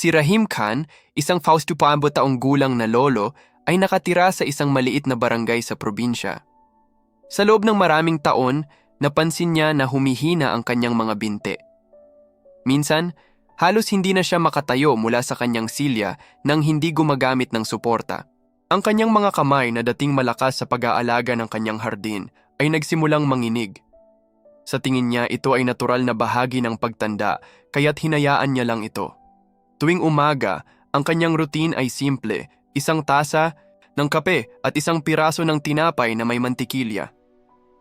Si Rahim Khan, isang Faustupambo taong gulang na lolo, ay nakatira sa isang maliit na barangay sa probinsya. Sa loob ng maraming taon, napansin niya na humihina ang kanyang mga binte. Minsan, halos hindi na siya makatayo mula sa kanyang silya nang hindi gumagamit ng suporta. Ang kanyang mga kamay na dating malakas sa pag-aalaga ng kanyang hardin ay nagsimulang manginig. Sa tingin niya ito ay natural na bahagi ng pagtanda kaya't hinayaan niya lang ito. Tuwing umaga, ang kanyang routine ay simple, isang tasa ng kape at isang piraso ng tinapay na may mantikilya.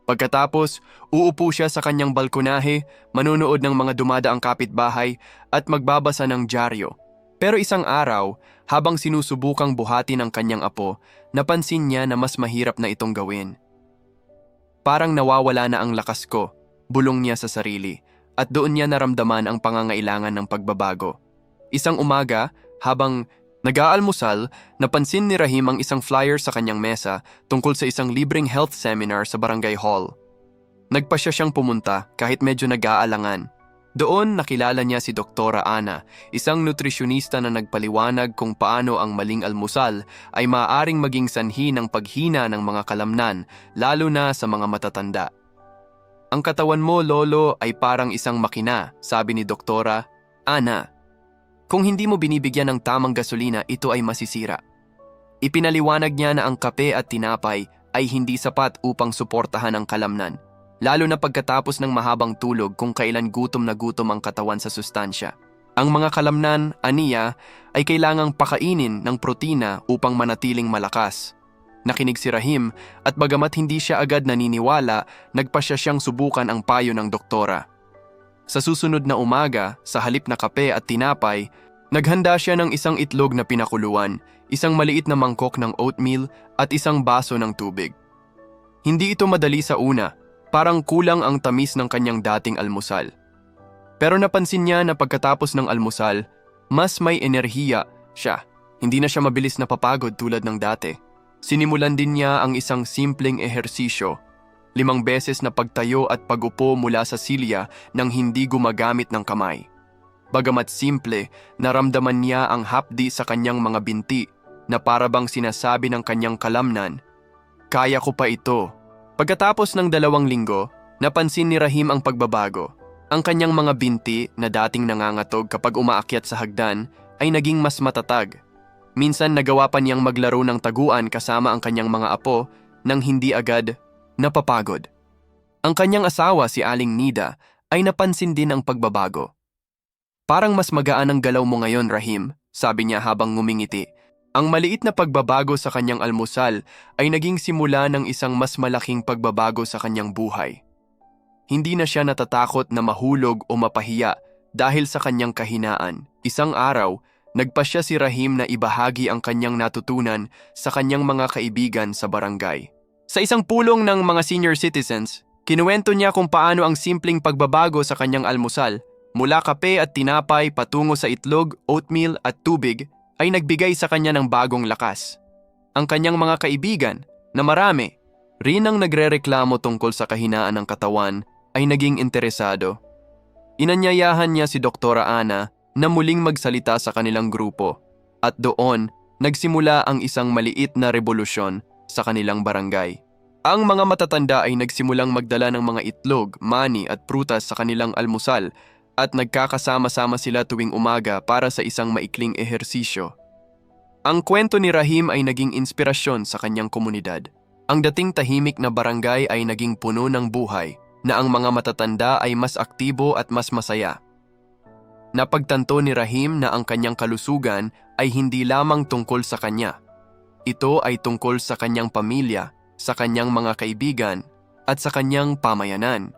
Pagkatapos, uupo siya sa kanyang balkonahe, manunood ng mga dumadaang kapitbahay at magbabasa ng dyaryo. Pero isang araw, habang sinusubukang buhati ng kanyang apo, napansin niya na mas mahirap na itong gawin. Parang nawawala na ang lakas ko, bulong niya sa sarili, at doon niya naramdaman ang pangangailangan ng pagbabago. Isang umaga, habang nag-aalmusal, napansin ni Rahim ang isang flyer sa kanyang mesa tungkol sa isang libreng health seminar sa barangay hall. Nagpasya siyang pumunta kahit medyo nag-aalangan. Doon nakilala niya si Doktora Ana, isang nutrisyonista na nagpaliwanag kung paano ang maling almusal ay maaaring maging sanhi ng paghina ng mga kalamnan, lalo na sa mga matatanda. Ang katawan mo, Lolo, ay parang isang makina, sabi ni Doktora Ana. Kung hindi mo binibigyan ng tamang gasolina, ito ay masisira. Ipinaliwanag niya na ang kape at tinapay ay hindi sapat upang suportahan ang kalamnan, lalo na pagkatapos ng mahabang tulog kung kailan gutom na gutom ang katawan sa sustansya. Ang mga kalamnan, aniya, ay kailangang pakainin ng protina upang manatiling malakas. Nakinig si Rahim at bagamat hindi siya agad naniniwala, nagpasya siyang subukan ang payo ng doktora. Sa susunod na umaga, sa halip na kape at tinapay, naghanda siya ng isang itlog na pinakuluan, isang maliit na mangkok ng oatmeal at isang baso ng tubig. Hindi ito madali sa una, parang kulang ang tamis ng kanyang dating almusal. Pero napansin niya na pagkatapos ng almusal, mas may enerhiya siya. Hindi na siya mabilis napapagod tulad ng dati. Sinimulan din niya ang isang simpleng ehersisyo limang beses na pagtayo at pagupo mula sa silya nang hindi gumagamit ng kamay. Bagamat simple, naramdaman niya ang hapdi sa kanyang mga binti na parabang sinasabi ng kanyang kalamnan, Kaya ko pa ito. Pagkatapos ng dalawang linggo, napansin ni Rahim ang pagbabago. Ang kanyang mga binti na dating nangangatog kapag umaakyat sa hagdan ay naging mas matatag. Minsan nagawa pa niyang maglaro ng taguan kasama ang kanyang mga apo nang hindi agad napapagod. Ang kanyang asawa si Aling Nida ay napansin din ang pagbabago. Parang mas magaan ang galaw mo ngayon, Rahim, sabi niya habang ngumingiti. Ang maliit na pagbabago sa kanyang almusal ay naging simula ng isang mas malaking pagbabago sa kanyang buhay. Hindi na siya natatakot na mahulog o mapahiya dahil sa kanyang kahinaan. Isang araw, nagpasya si Rahim na ibahagi ang kanyang natutunan sa kanyang mga kaibigan sa barangay. Sa isang pulong ng mga senior citizens, kinuwento niya kung paano ang simpleng pagbabago sa kanyang almusal, mula kape at tinapay patungo sa itlog, oatmeal at tubig, ay nagbigay sa kanya ng bagong lakas. Ang kanyang mga kaibigan, na marami, rin ang nagrereklamo tungkol sa kahinaan ng katawan, ay naging interesado. Inanyayahan niya si Doktora Ana na muling magsalita sa kanilang grupo at doon nagsimula ang isang maliit na revolusyon sa kanilang barangay. Ang mga matatanda ay nagsimulang magdala ng mga itlog, mani at prutas sa kanilang almusal at nagkakasama-sama sila tuwing umaga para sa isang maikling ehersisyo. Ang kwento ni Rahim ay naging inspirasyon sa kanyang komunidad. Ang dating tahimik na barangay ay naging puno ng buhay na ang mga matatanda ay mas aktibo at mas masaya. Napagtanto ni Rahim na ang kanyang kalusugan ay hindi lamang tungkol sa kanya. Ito ay tungkol sa kanyang pamilya, sa kanyang mga kaibigan, at sa kanyang pamayanan.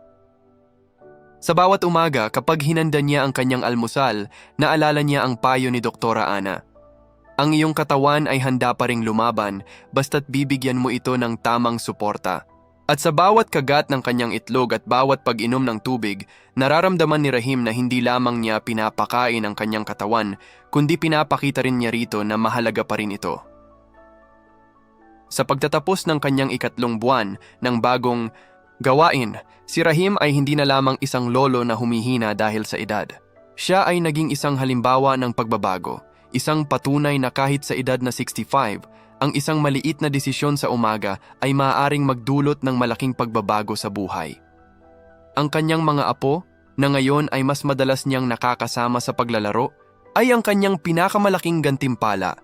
Sa bawat umaga kapag hinanda niya ang kanyang almusal, naalala niya ang payo ni Doktora Ana. Ang iyong katawan ay handa pa ring lumaban basta't bibigyan mo ito ng tamang suporta. At sa bawat kagat ng kanyang itlog at bawat pag-inom ng tubig, nararamdaman ni Rahim na hindi lamang niya pinapakain ang kanyang katawan, kundi pinapakita rin niya rito na mahalaga pa rin ito. Sa pagtatapos ng kanyang ikatlong buwan ng bagong gawain, si Rahim ay hindi na lamang isang lolo na humihina dahil sa edad. Siya ay naging isang halimbawa ng pagbabago, isang patunay na kahit sa edad na 65, ang isang maliit na desisyon sa umaga ay maaaring magdulot ng malaking pagbabago sa buhay. Ang kanyang mga apo, na ngayon ay mas madalas niyang nakakasama sa paglalaro, ay ang kanyang pinakamalaking gantimpala.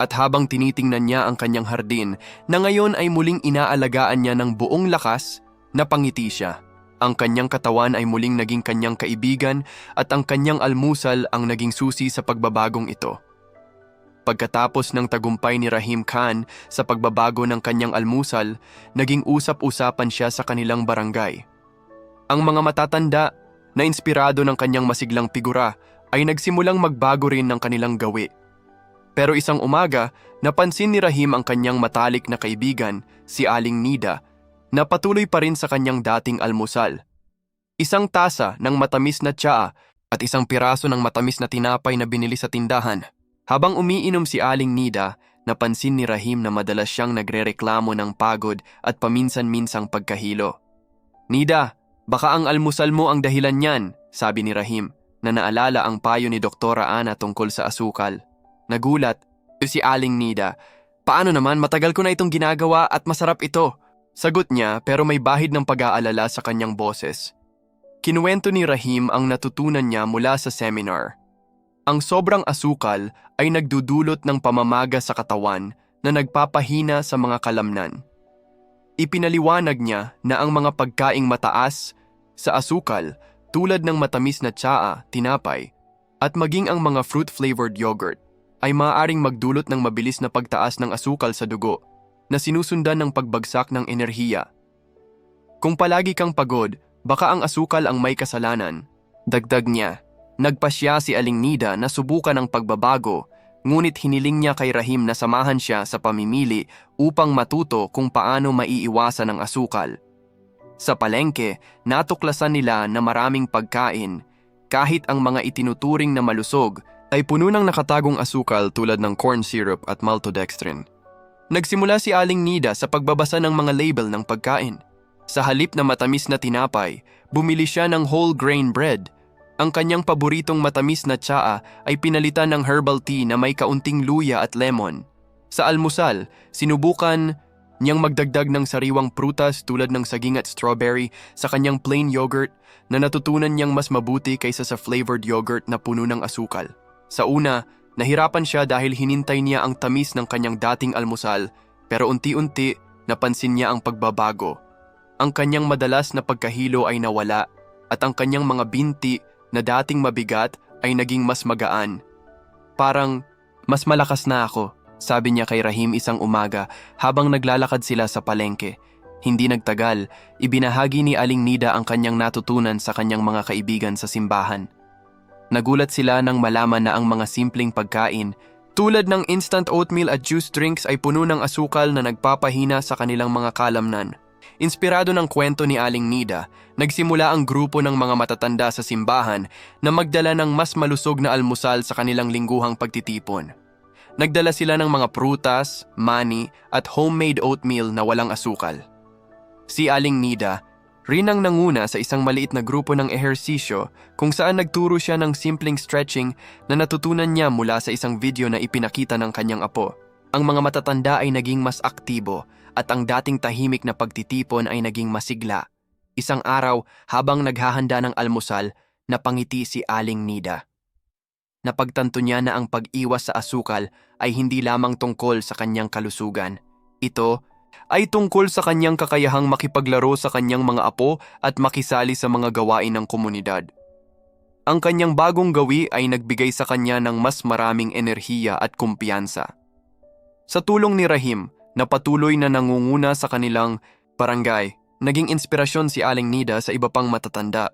At habang tinitingnan niya ang kanyang hardin, na ngayon ay muling inaalagaan niya ng buong lakas, napangiti siya. Ang kanyang katawan ay muling naging kanyang kaibigan at ang kanyang almusal ang naging susi sa pagbabagong ito. Pagkatapos ng tagumpay ni Rahim Khan sa pagbabago ng kanyang almusal, naging usap-usapan siya sa kanilang barangay. Ang mga matatanda na inspirado ng kanyang masiglang figura ay nagsimulang magbago rin ng kanilang gawi. Pero isang umaga, napansin ni Rahim ang kanyang matalik na kaibigan, si Aling Nida, na patuloy pa rin sa kanyang dating almusal. Isang tasa ng matamis na tsaa at isang piraso ng matamis na tinapay na binili sa tindahan. Habang umiinom si Aling Nida, napansin ni Rahim na madalas siyang nagrereklamo ng pagod at paminsan-minsang pagkahilo. Nida, baka ang almusal mo ang dahilan niyan, sabi ni Rahim, na naalala ang payo ni Doktora Ana tungkol sa asukal. Nagulat, si Aling Nida, paano naman matagal ko na itong ginagawa at masarap ito? Sagot niya pero may bahid ng pag-aalala sa kanyang boses. Kinuwento ni Rahim ang natutunan niya mula sa seminar. Ang sobrang asukal ay nagdudulot ng pamamaga sa katawan na nagpapahina sa mga kalamnan. Ipinaliwanag niya na ang mga pagkaing mataas sa asukal tulad ng matamis na tsaa, tinapay, at maging ang mga fruit-flavored yogurt ay maaaring magdulot ng mabilis na pagtaas ng asukal sa dugo na sinusundan ng pagbagsak ng enerhiya. Kung palagi kang pagod, baka ang asukal ang may kasalanan. Dagdag niya, nagpasya si Aling Nida na subukan ang pagbabago, ngunit hiniling niya kay Rahim na samahan siya sa pamimili upang matuto kung paano maiiwasan ang asukal. Sa palengke, natuklasan nila na maraming pagkain, kahit ang mga itinuturing na malusog, ay puno ng nakatagong asukal tulad ng corn syrup at maltodextrin. Nagsimula si Aling Nida sa pagbabasa ng mga label ng pagkain. Sa halip na matamis na tinapay, bumili siya ng whole grain bread. Ang kanyang paboritong matamis na tsaa ay pinalitan ng herbal tea na may kaunting luya at lemon. Sa almusal, sinubukan niyang magdagdag ng sariwang prutas tulad ng saging at strawberry sa kanyang plain yogurt na natutunan niyang mas mabuti kaysa sa flavored yogurt na puno ng asukal. Sa una, nahirapan siya dahil hinintay niya ang tamis ng kanyang dating almusal pero unti-unti napansin niya ang pagbabago. Ang kanyang madalas na pagkahilo ay nawala at ang kanyang mga binti na dating mabigat ay naging mas magaan. Parang, mas malakas na ako, sabi niya kay Rahim isang umaga habang naglalakad sila sa palengke. Hindi nagtagal, ibinahagi ni Aling Nida ang kanyang natutunan sa kanyang mga kaibigan sa simbahan. Nagulat sila nang malaman na ang mga simpleng pagkain tulad ng instant oatmeal at juice drinks ay puno ng asukal na nagpapahina sa kanilang mga kalamnan. Inspirado ng kwento ni Aling Nida, nagsimula ang grupo ng mga matatanda sa simbahan na magdala ng mas malusog na almusal sa kanilang lingguhang pagtitipon. Nagdala sila ng mga prutas, mani at homemade oatmeal na walang asukal. Si Aling Nida rin ang nanguna sa isang maliit na grupo ng ehersisyo kung saan nagturo siya ng simpleng stretching na natutunan niya mula sa isang video na ipinakita ng kanyang apo. Ang mga matatanda ay naging mas aktibo at ang dating tahimik na pagtitipon ay naging masigla. Isang araw, habang naghahanda ng almusal, napangiti si Aling Nida. Napagtanto niya na ang pag-iwas sa asukal ay hindi lamang tungkol sa kanyang kalusugan. Ito ay tungkol sa kanyang kakayahang makipaglaro sa kanyang mga apo at makisali sa mga gawain ng komunidad. Ang kanyang bagong gawi ay nagbigay sa kanya ng mas maraming enerhiya at kumpiyansa. Sa tulong ni Rahim, na patuloy na nangunguna sa kanilang barangay, naging inspirasyon si Aling Nida sa iba pang matatanda.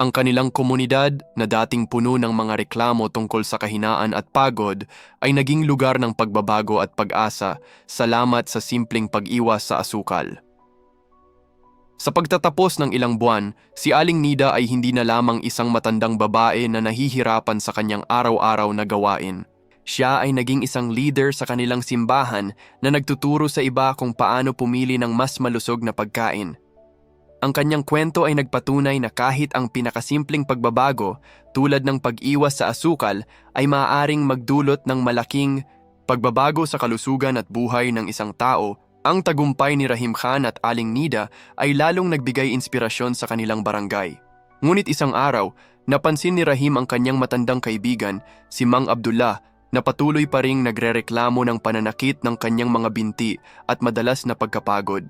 Ang kanilang komunidad na dating puno ng mga reklamo tungkol sa kahinaan at pagod ay naging lugar ng pagbabago at pag-asa salamat sa simpleng pag-iwas sa asukal. Sa pagtatapos ng ilang buwan, si Aling Nida ay hindi na lamang isang matandang babae na nahihirapan sa kanyang araw-araw na gawain. Siya ay naging isang leader sa kanilang simbahan na nagtuturo sa iba kung paano pumili ng mas malusog na pagkain. Ang kanyang kwento ay nagpatunay na kahit ang pinakasimpleng pagbabago tulad ng pag-iwas sa asukal ay maaaring magdulot ng malaking pagbabago sa kalusugan at buhay ng isang tao, ang tagumpay ni Rahim Khan at Aling Nida ay lalong nagbigay inspirasyon sa kanilang barangay. Ngunit isang araw, napansin ni Rahim ang kanyang matandang kaibigan, si Mang Abdullah, na patuloy pa ring nagrereklamo ng pananakit ng kanyang mga binti at madalas na pagkapagod.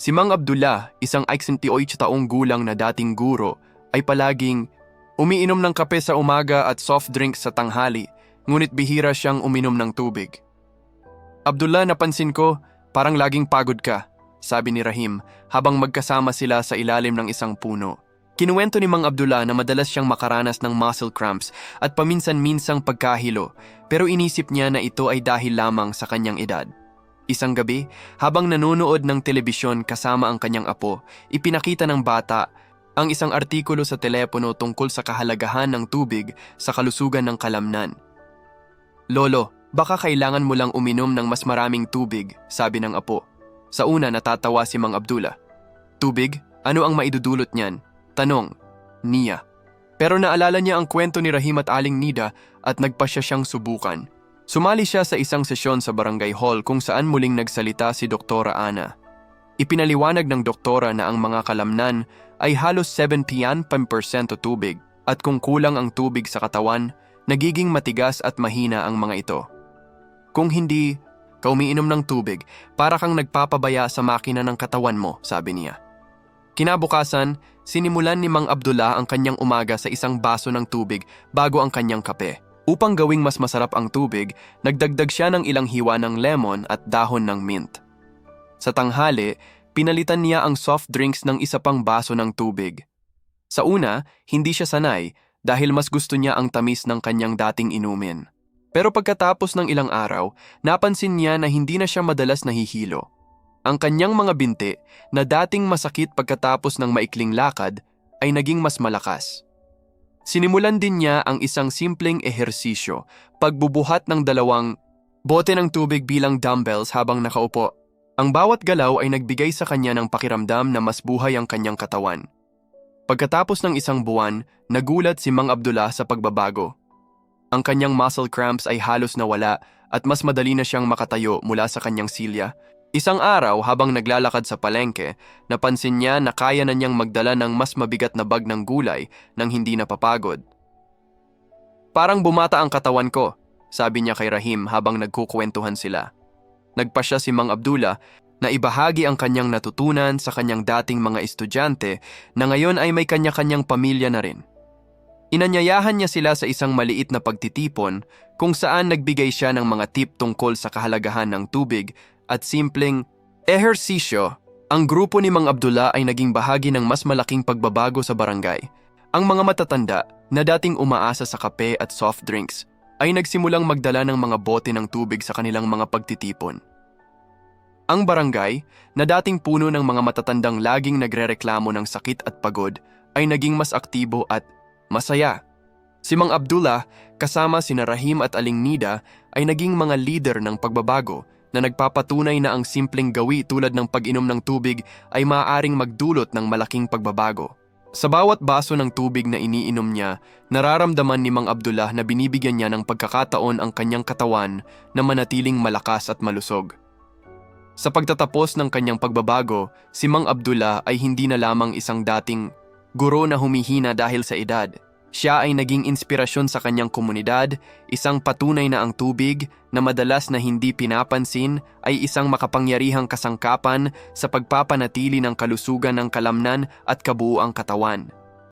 Si Mang Abdullah, isang 68 taong gulang na dating guro, ay palaging umiinom ng kape sa umaga at soft drinks sa tanghali, ngunit bihira siyang uminom ng tubig. Abdullah, napansin ko, parang laging pagod ka, sabi ni Rahim habang magkasama sila sa ilalim ng isang puno. Kinuwento ni Mang Abdullah na madalas siyang makaranas ng muscle cramps at paminsan-minsang pagkahilo, pero inisip niya na ito ay dahil lamang sa kanyang edad. Isang gabi, habang nanonood ng telebisyon kasama ang kanyang apo, ipinakita ng bata ang isang artikulo sa telepono tungkol sa kahalagahan ng tubig sa kalusugan ng kalamnan. Lolo, baka kailangan mo lang uminom ng mas maraming tubig, sabi ng apo. Sa una natatawa si Mang Abdullah. Tubig? Ano ang maidudulot niyan? Tanong. Niya. Pero naalala niya ang kwento ni Rahim at Aling Nida at nagpasya siyang subukan. Sumali siya sa isang sesyon sa barangay hall kung saan muling nagsalita si Doktora Ana. Ipinaliwanag ng doktora na ang mga kalamnan ay halos 70% tubig at kung kulang ang tubig sa katawan, nagiging matigas at mahina ang mga ito. Kung hindi ka umiinom ng tubig, para kang nagpapabaya sa makina ng katawan mo, sabi niya. Kinabukasan, sinimulan ni Mang Abdullah ang kanyang umaga sa isang baso ng tubig bago ang kanyang kape. Upang gawing mas masarap ang tubig, nagdagdag siya ng ilang hiwa ng lemon at dahon ng mint. Sa tanghali, pinalitan niya ang soft drinks ng isa pang baso ng tubig. Sa una, hindi siya sanay dahil mas gusto niya ang tamis ng kanyang dating inumin. Pero pagkatapos ng ilang araw, napansin niya na hindi na siya madalas nahihilo. Ang kanyang mga binti na dating masakit pagkatapos ng maikling lakad ay naging mas malakas. Sinimulan din niya ang isang simpleng ehersisyo, pagbubuhat ng dalawang bote ng tubig bilang dumbbells habang nakaupo. Ang bawat galaw ay nagbigay sa kanya ng pakiramdam na mas buhay ang kanyang katawan. Pagkatapos ng isang buwan, nagulat si Mang Abdullah sa pagbabago. Ang kanyang muscle cramps ay halos nawala at mas madali na siyang makatayo mula sa kanyang silya. Isang araw habang naglalakad sa palengke, napansin niya na kaya na niyang magdala ng mas mabigat na bag ng gulay nang hindi napapagod. Parang bumata ang katawan ko, sabi niya kay Rahim habang nagkukwentuhan sila. Nagpa siya si Mang Abdullah na ibahagi ang kanyang natutunan sa kanyang dating mga estudyante na ngayon ay may kanya-kanyang pamilya na rin. Inanyayahan niya sila sa isang maliit na pagtitipon kung saan nagbigay siya ng mga tip tungkol sa kahalagahan ng tubig at simpleng ehersisyo. Ang grupo ni Mang Abdullah ay naging bahagi ng mas malaking pagbabago sa barangay. Ang mga matatanda na dating umaasa sa kape at soft drinks ay nagsimulang magdala ng mga bote ng tubig sa kanilang mga pagtitipon. Ang barangay, na dating puno ng mga matatandang laging nagrereklamo ng sakit at pagod, ay naging mas aktibo at masaya. Si Mang Abdullah, kasama si Rahim at Aling Nida, ay naging mga leader ng pagbabago na nagpapatunay na ang simpleng gawi tulad ng pag-inom ng tubig ay maaaring magdulot ng malaking pagbabago. Sa bawat baso ng tubig na iniinom niya, nararamdaman ni Mang Abdullah na binibigyan niya ng pagkakataon ang kanyang katawan na manatiling malakas at malusog. Sa pagtatapos ng kanyang pagbabago, si Mang Abdullah ay hindi na lamang isang dating guro na humihina dahil sa edad. Siya ay naging inspirasyon sa kanyang komunidad, isang patunay na ang tubig na madalas na hindi pinapansin ay isang makapangyarihang kasangkapan sa pagpapanatili ng kalusugan ng kalamnan at kabuuang katawan.